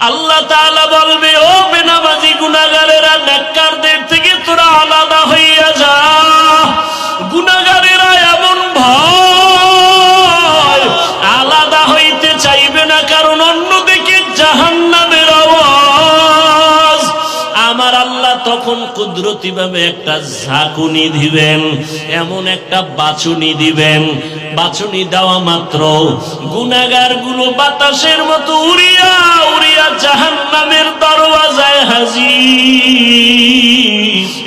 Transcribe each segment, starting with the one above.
আল্লাহ তাআলা বলবে, ও বেনামাজি গুনাগারেরা নেককারদের থেকে তোরা আলাদা হইয়া যা। গুনাগারেরা এমন ভয় তখন কুদরতি ভাবে একটা ঝাঁকুনি দিবেন, এমন একটা বাছুনি দিবেন। বাছুনি দেওয়া মাত্র গুনাগারগুলো বাতাসের মতো উড়িয়া উড়িয়া জাহান নামের দরওয়াজায় হাজি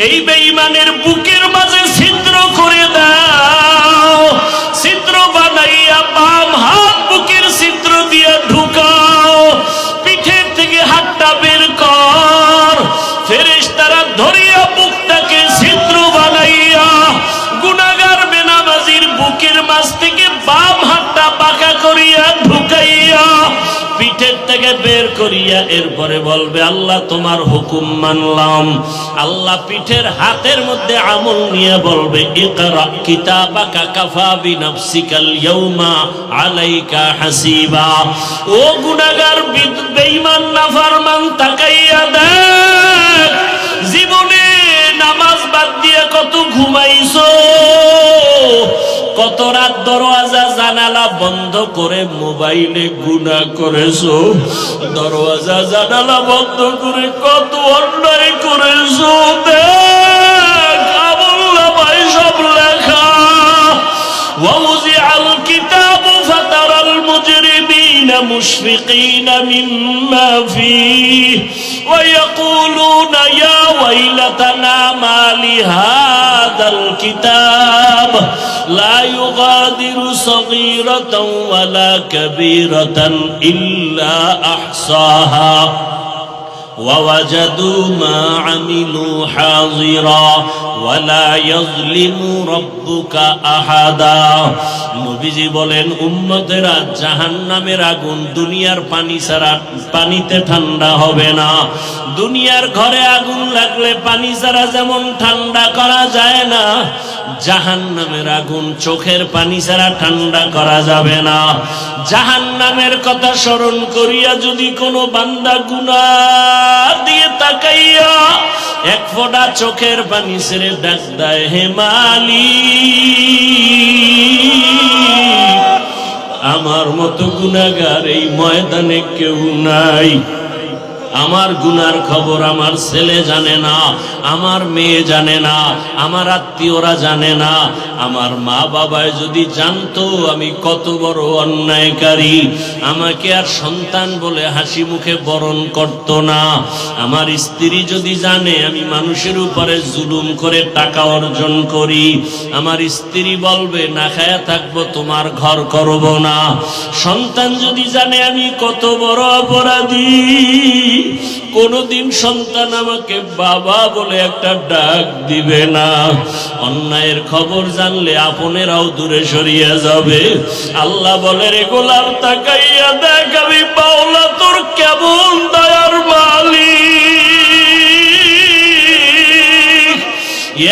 এই বেঈমানের বুকের মাঝে ছিদ্র করে দাও পিঠের থেকে বের করিয়া এরপরে বলবে, আল্লাহ, তোমার হুকুম মানলাম। আল্লাহ পিঠের হাতের মধ্যে আমল নিয়ে বলবে আলাইকা হাসিবা। ও গুনাহগার বেঈমান, নাফরমান, তাকাইয়া কত রাত দরওয়াজা জানালা বন্ধ করে মোবাইলে গুণা করেছ। দরওয়াজা জানালা বন্ধ করে কত অন্যায় করেছ দেখ مشفقين مما فيه ويقولون يا ويلتنا ما لهذا الكتاب لا يغادر صغيرة ولا كبيرة إلا أحصاها. ووجدوا ما عملوا حاضرا ولا يظلم ربك أحدا নবীজি বলেন উম্মতেরা জাহান্নামের আগুন দুনিয়ার পানি ছাড়া পানিতে ঠান্ডা হবে না দুনিয়ার ঘরে আগুন লাগলে পানি ছাড়া যেমন ঠান্ডা করা যায় না জাহান্নামের আগুন চোখের পানি ছাড়া ঠান্ডা করা যাবে না। জাহান্নামের কথা স্মরণ করিয়া যদি কোনো বান্দা গুনা দিয়ে তাকাইয়া এক ফোঁটা চোখের পানি ছেড়ে ডাক দেয় হেমালি আমার মতো গুনাগার এই ময়দানে কেউ নাই। আমার গুনার খবর আমার ছেলে জানে না, আমার মেয়ে জানে না, আমার আত্মীয়রা জানে না আমার মা বাবায় যদি জানতো আমি কত বড় অন্যায়কারী, আমাকে আর সন্তান বলে হাসি মুখে বরণ করত না। আমার স্ত্রী যদি জানে আমি মানুষের উপরে জুলুম করে টাকা অর্জন করি, আমার স্ত্রী বলবে, না খায়া থাকব, তোমার ঘর করব না। সন্তান যদি জানে আমি কত বড় অপরাধী, কোনদিন সন্তান আমাকে বাবা বলে একটা ডাক দিবে না। অন্যায়ের খবর জানলে আপনেরাও দূরে সরিয়ে যাবে। আল্লাহ বলে, রে গোলাম, তাকাইয়া দেখ, আমি পাওলা তোর কেমন দয়ার মালিক।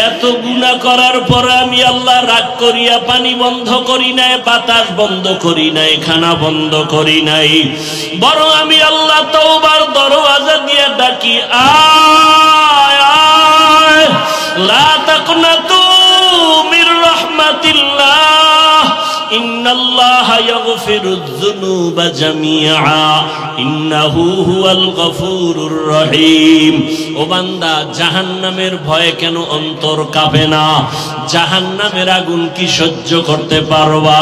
এত গুণা করার পর আমি আল্লাহ রাগ করিয়া পানি বন্ধ করি নাই, বাতাস বন্ধ করি নাই, খানা বন্ধ করি নাই। বরং আমি আল্লাহ তওবার দরওয়াজা দিয়ে ডাকি, আয় আয় লা তাকনাতু মির রাহমাতিল্লাহ ইন্নাল্লাহা ইয়াগফিরুয যুনুবা জামিআ, ইন্নাহু হুয়াল গফুরুর রহিম। ও বান্দা, জাহান্নামের ভয়ে কেন অন্তর কাঁপে না? জাহান্নামের আগুন কি সহ্য করতে পারবা?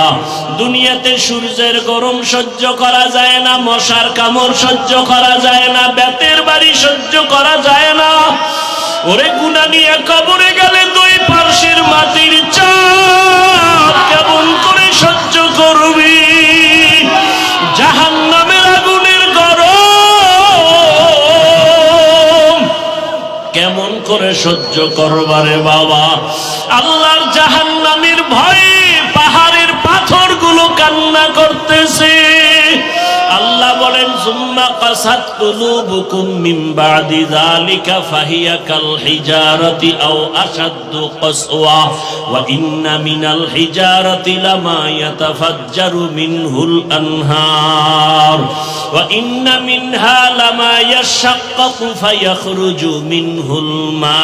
দুনিয়াতে সূর্যের গরম সহ্য করা যায় না, মশার কামড় সহ্য করা যায় না, বেতের বাড়ি সহ্য করা যায় না। ওরে গুনা নিয়ে কবরে গেলে দুই পার্শ্বের মাটির চাপ করে সহ্য করবি। জাহান্নামের আগুনের গরম। কেমন করে সহ্য করবারে বাবা? আল্লাহর জাহান্নামের ভয়ে পাহাড়ের পাথরগুলো কান্না করতেছে। বলেন সুম্মা কাসাত কুলুবুকুম মিন বাদি যালিকা ফাহিয়া কাল হিজারাতি আও আশাদ্দু কাসওয়া ওয়া ইন্না মিনাল হিজারাতি লামা ইয়াতাফাজ্জারু মিনহুল আনহার ওয়া ইন্না মিনহা লামা ইয়াশাক্কাকু ফায়াখরুজু মিনহুল মা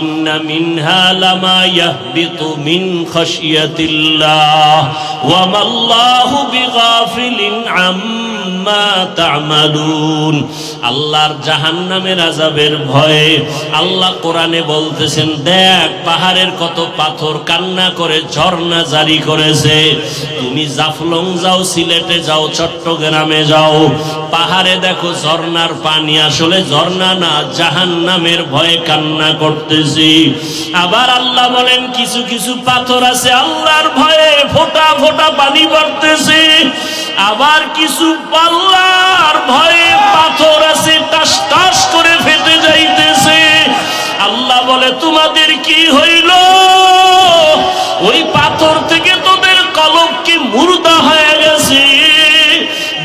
ইন্না মিনহা লামা ইয়াহবিতু মিন খাশিয়াতিল্লাহ। ওয়া মাল্লাহু বিগাফিলিন আম্মা তা'মালুন। আল্লাহর জাহান্নামের আযাবের ভয়ে আল্লাহ কোরআনে বলতেছেন, দেখ, পাহাড়ের কত পাথর কান্না করে, ঝর্ণা জারি করেছে। তুমি জাফলং যাও, সিলেটে যাও, চট্টগ্রামে যাও। পাহাড়ে দেখো ঝর্ণার পানি, আসলে ঝর্ণা না, জাহান্নামের ভয়ে কান্না করতেছি আবার আল্লাহ বলেন, কিছু কিছু পাথর আছে আল্লাহর ভয়ে ফোটা ফোটা পানি পড়তেছে আবার কিছু পাল্লার ভয়ে পাথর আছে, টাস টাস করে ফেটে যাইতেছে। আল্লাহ বলে, তোমাদের কি হইল? ওই পাথর থেকে তোদের কলব কি মুর্দা হয়ে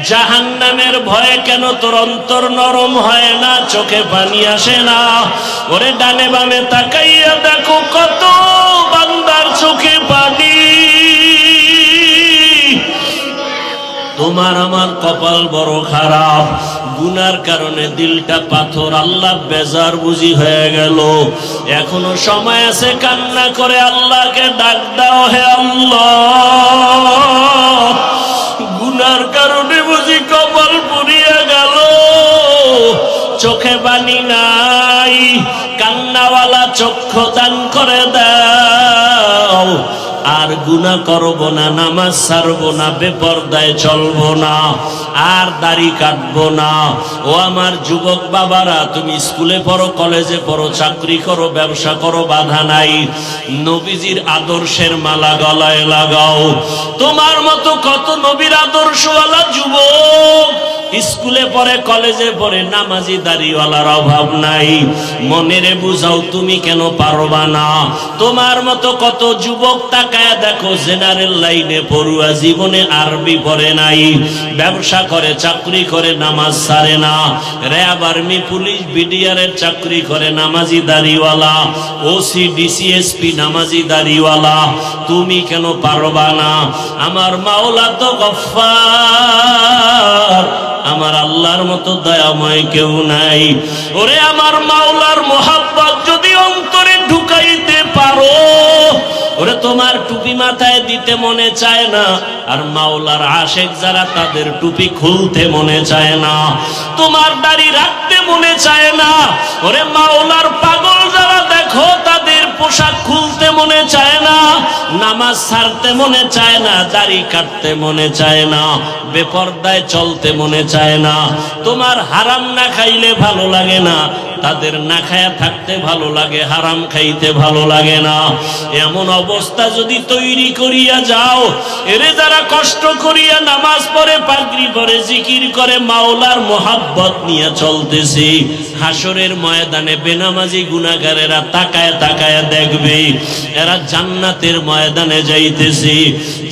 জাহান্নামের ভয়ে কেন তোর অন্তর নরম হয় না? চোখে পানি আসে না। ওরে ডানে বামে তাকাইয়া দেখো কত বান্দার চোখে পানি। তোমার আমার কপাল বড় খারাপ। গুনার কারণে দিলটা পাথর, আল্লাহ বেজার বুঝি হয়ে গেল। এখনও সময় আছে কান্না করে আল্লাহকে ডাক দাও হে আল্লাহ। গুনার কারণে বুঝি কপাল পুড়িয়া গেল। চোখে বানি নাই কান্নাওয়ালা চক্ষু দান করে দাও আর গুনা করব না, নামাজ ছাড়ব না, বেপরদায় চলব না, আর দাড়ি কাটবো না। ও আমার যুবক বাবারা, তুমি স্কুলে পড়ো, কলেজে পড়ো, চাকরি করো, ব্যবসা করো, বাধা নাই। নবীজির আদর্শের মালা গলায় লাগাও। তোমার মতো কত নবীর আদর্শওয়ালা যুবক স্কুলে পড়ে, কলেজে পড়ে নামাজি দাড়িওয়ালার অভাব নাই। মনেরে বুঝাও তুমি কেন পারবা না? তোমার মতো কত যুবক তাকায় দেখো, জেনারেল লাইনে পড়ুয়া জীবনে আরবি পড়ে নাই। ব্যবসা করে, চাকরি করে, নামাজ সারে না। র্যাব আর্মি, পুলিশ বিডিআরের চাকরি করে, নামাজি দাড়িওয়ালা। ওসি ডিসিএসপি নামাজি দাড়িওয়ালা। তুমি কেন পারবা না? আমার মাওলা তো গফফার। আমার আল্লাহর মতো দয়াময় কেউ নাই। ওরে আমার মাওলার মোহাব্বত যদি অন্তরে ঢুকাইতে পারো, ওরে তোমার টুপি মাথায় দিতে মনে চায় না, আর মাওলার আশেক যারা তাদের টুপি খুলতে মনে চায় না, তোমার দাড়ি রাখতে মনে চায় না, ওরে মাওলার পাগল যারা দেখো তাদের পোশাক খুলতে মনে চায় না, নামাজ ছাড়তে মনে চায় না, দাড়ি কাটতে মনে চায় না, বেপর্দায় চলতে মনে চায় না। তোমার হারাম না খাইলে ভালো লাগে না, তাদের না খায়া থাকতে ভালো লাগে, হারাম খাইতে ভালো লাগে না। এমন অবস্থা যদি তৈরি করিয়া যাও, এরে যারা কষ্ট করিয়া নামাজ পড়ে, পাগড়ি পরে, জিকির করে, মাওলার মোহাব্বত নিয়ে চলতেছি। হাসরের ময়দানে বেনামাজি গুনাগার এরা তাকায় তাকায় দেখবে, এরা জান্নাতের ময়দানে যাইতেছি।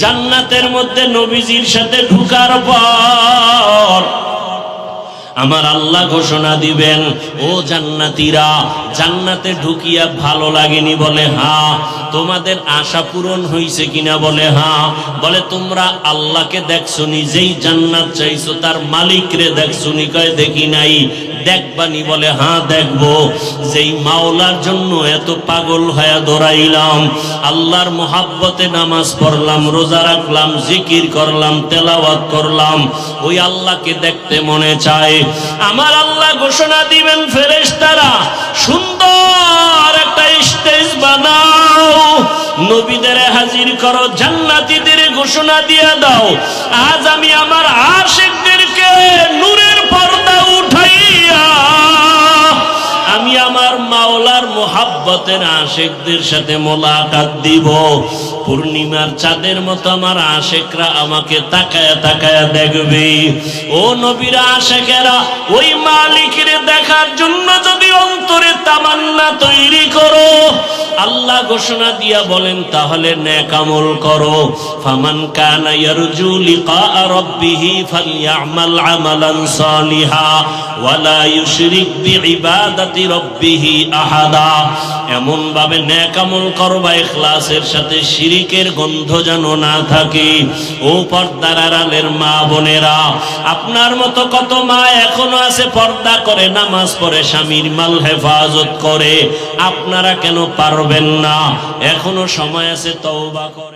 জান্নাতের মধ্যে নবীজির সাথে ঢুকার পর আমার আল্লাহ ঘোষণা দিবেন, ও জান্নাতীরা, জান্নাতে ঢুকিয়া ভালো লাগেনি বলে হা তোমাদের আশা পূরণ হইছে কিনা বলে হা বলে তোমরা আল্লাহকে দেখছ যেই জান্নাত চাইছো, তার মালিক রে দেখছ নি, কয় দেখি নাই, দেখবানি বলে হ্যাঁ দেখব, যেই মাওলার জন্য এত পাগল হয়ে দৌড়াইলাম, আল্লাহর মোহাব্বতে নামাজ পড়লাম, রোজা রাখলাম, জিকির করলাম, তেলাওয়াত করলাম, ওই আল্লাহকে দেখতে মনে চায় আমার আল্লাহ ঘোষণা দিবেন ফেরেশতারা, সুন্দর একটা স্টেজ বানাও। নবীদের হাজির করো, জান্নাতীদের ঘোষণা দিয়ে দাও। আজ আমি আমার আশেকদেরকে নূরের পর্দা উঠাইয়া, আমি আমার মাওলার মোহাব্বতের আশেকদের সাথে মোলাকাত দিব। পূর্ণিমার চাঁদের মতো আমার আশেকরা আমাকে তাকায় তাকায় দেখবে। ও নবীরা আশেকেরা, ওই মালিকের দেখার জন্য যদি অন্তরে তামান্না তৈরি করো, আল্লাহ ঘোষণা দিয়া বলেন, তাহলে নেক আমল করো। ফামান কানা ইয়ারজু লিকা রাব্বিহি ফালইআমাল আমালান সালিহা, ওয়ালা ইউশরিক বিইবাদাতি রাব্বিহি আহাদা। এমন ভাবে ন্যাকামল করবা এখলাসের সাথে শিরিকের গন্ধ যেন না থাকে। ও পর্দার আড়ালের মা বোনেরা, আপনার মতো কত মা এখনও আছে, পর্দা করে, নামাজ পড়ে, স্বামীর মাল হেফাজত করে। আপনারা কেন পারবেন না? এখনও সময় আছে তওবা করে।